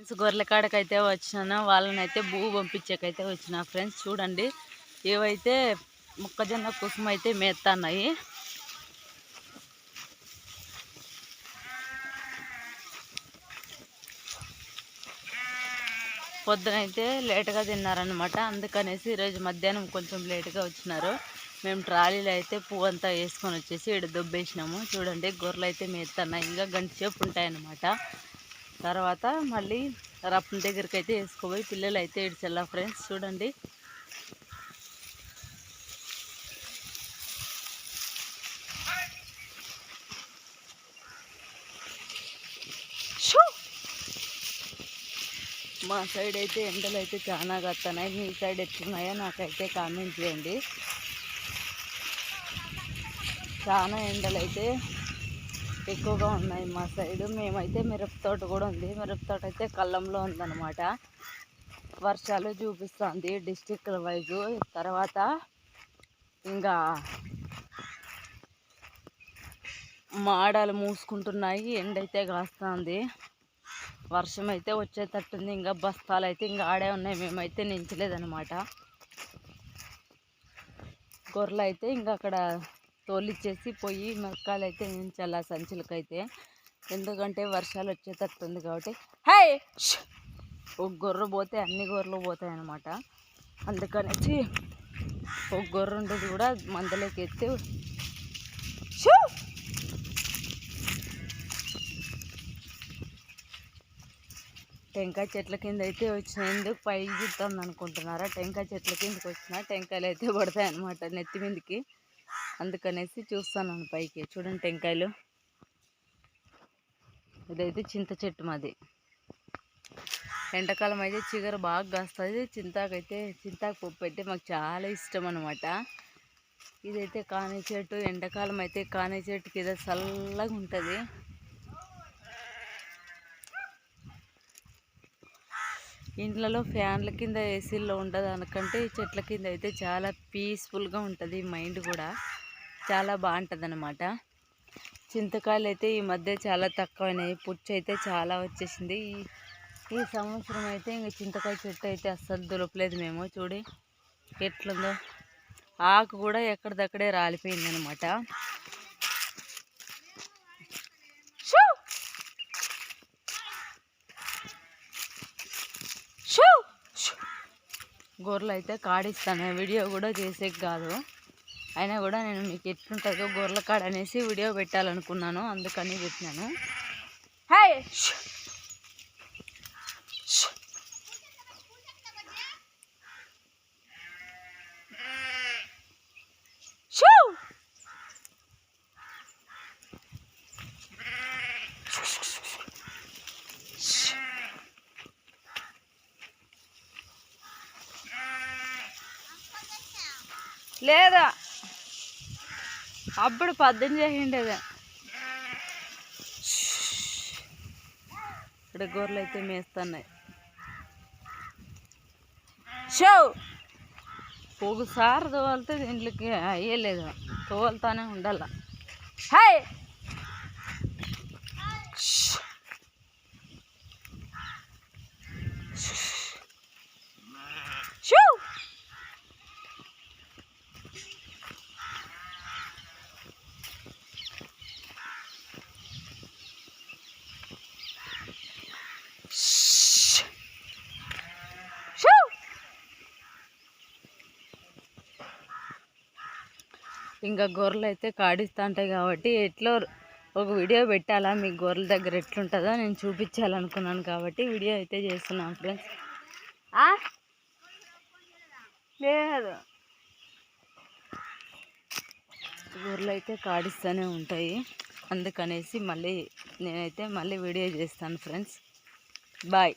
Friends గొర్రెల కాడకైతే వచ్చినాను. వాళ్ళని అయితే భూ పంపించకైతే వచ్చిన ఫ్రెండ్స్. చూడండి. ఏవైతే మొక్కజొన్న కుసుమ అయితే మేస్తున్నాయి పొద్దునైతే లేటుగా తిన్నారనమాట అందుకనేసి ఈరోజు మధ్యాహ్నం కొంచెం లేటుగా వచ్చినారు. మేము ట్రాలీలో అయితే పువ్వు అంతా వేసుకొని వచ్చేసి ఇక్కడ దొబ్బేసినాము. చూడండి గొర్రెలు అయితే మేస్తున్నాయి ఇంకా గంట సేపు ఉంటాయన్నమాట. తర్వాత మళ్ళీ రప్పం దగ్గరికి అయితే వేసుకోబోయి పిల్లలు అయితే ఇడిచెల్లా ఫ్రెండ్స్ చూడండి. మా సైడ్ అయితే ఎండలు అయితే చాలా కత్తన్నాయి మీ సైడ్ ఎట్లున్నాయో నాకైతే కామెంట్ చేయండి. చాలా ఎండలు అయితే ఎక్కువగా ఉన్నాయి మా సైడు. మేమైతే మిరప తోట కూడా ఉంది. మిరప తోట అయితే కళ్ళంలో ఉందన్నమాట. వర్షాలు చూపిస్తుంది డిస్టిక్ల వైపు తర్వాత ఇంకా మాడాలు మూసుకుంటున్నాయి. ఎండ అయితే కాస్తుంది. వర్షం అయితే వచ్చేటట్టుంది. ఇంకా బస్తాలు అయితే ఇంకా ఆడే ఉన్నాయి. మేమైతే నించలేదనమాట గొర్రెలు అయితే ఇంకా అక్కడ తోలిచ్చేసి పోయి మిరకాయలు అయితే నించాలి సంచులకైతే. ఎందుకంటే వర్షాలు వచ్చేటట్టుంది కాబట్టి. హై! ఒక గొర్రె పోతే అన్ని గొర్రెలు పోతాయి అన్నమాట అందుకనేసి ఒక గొర్రె ఉండేది కూడా మందలోకి ఎత్తి టెంకాయ చెట్ల కింద అయితే వచ్చినందుకు పైకి చూస్తుంది అనుకుంటున్నారా? టెంకాయ చెట్ల కిందకి వచ్చిన టెంకాయలు అయితే పడతాయి అన్నమాట నెత్తి మీదకి. అందుకనేసి చూస్తున్నాను పైకి. చూడండి టెంకాయలు. ఇదైతే చింత చెట్టు మాది. ఎండాకాలం అయితే చిగురు బాగా కాస్తుంది. చింతాకైతే చింతాకు పప్పు అయితే మాకు చాలా ఇష్టం అనమాట ఇదైతే కానీ చెట్టు ఎండాకాలం అయితే కానీ చెట్టు కింద చల్లగా ఉంటుంది. ఇంట్లలో ఫ్యాన్ల కింద ఏసీల్లో ఉంటుంది అనకంటే ఈ చెట్ల కింద అయితే చాలా పీస్ఫుల్గా ఉంటుంది మైండ్ కూడా. చాలా బాగుంటుంది అనమాట చింతకాయలు అయితే ఈ మధ్య చాలా తక్కువైనాయి. పుచ్చు అయితే చాలా వచ్చేసింది. ఈ ఈ సంవత్సరం అయితే ఇంకా చింతకాయ చెట్టు అయితే అస్సలు దొరకలేదు మేము. చూడి ఎట్లుందో. ఆకు కూడా ఎక్కడిదక్కడే రాలిపోయింది అనమాట గొర్రెలు అయితే కాడిస్తాను. వీడియో కూడా చేసేకి కాదు. అయినా కూడా నేను మీకు ఎట్లుంటుందో గొర్రెల కాడ అనేసి వీడియో పెట్టాలనుకున్నాను. అందుకని పెట్టినాను హాయ్! లేదా? అప్పుడు పద్దెం చేసిండేది. ఇక్కడ గొర్రెలు అయితే మేస్తున్నాయి. షో! ఒకసారి తోలితే దీంట్లోకి అయ్యలేదు తోలుతానే ఉండాల. హాయ్ షూ షూ ఇంకా గొర్రెలు అయితే కాడిస్తూ ఉంటాయి కాబట్టి ఎట్లో ఒక వీడియో పెట్టాలా? మీ గొర్రెల దగ్గర ఎట్లుంటుందో నేను చూపించాలనుకున్నాను కాబట్టి వీడియో అయితే చేస్తున్నాను ఫ్రెండ్స్. లేదు. గొర్రెలు అయితే కాడిస్తూనే ఉంటాయి. అందుకనేసి మళ్ళీ నేనైతే మళ్ళీ వీడియో చేస్తాను ఫ్రెండ్స్. బాయ్.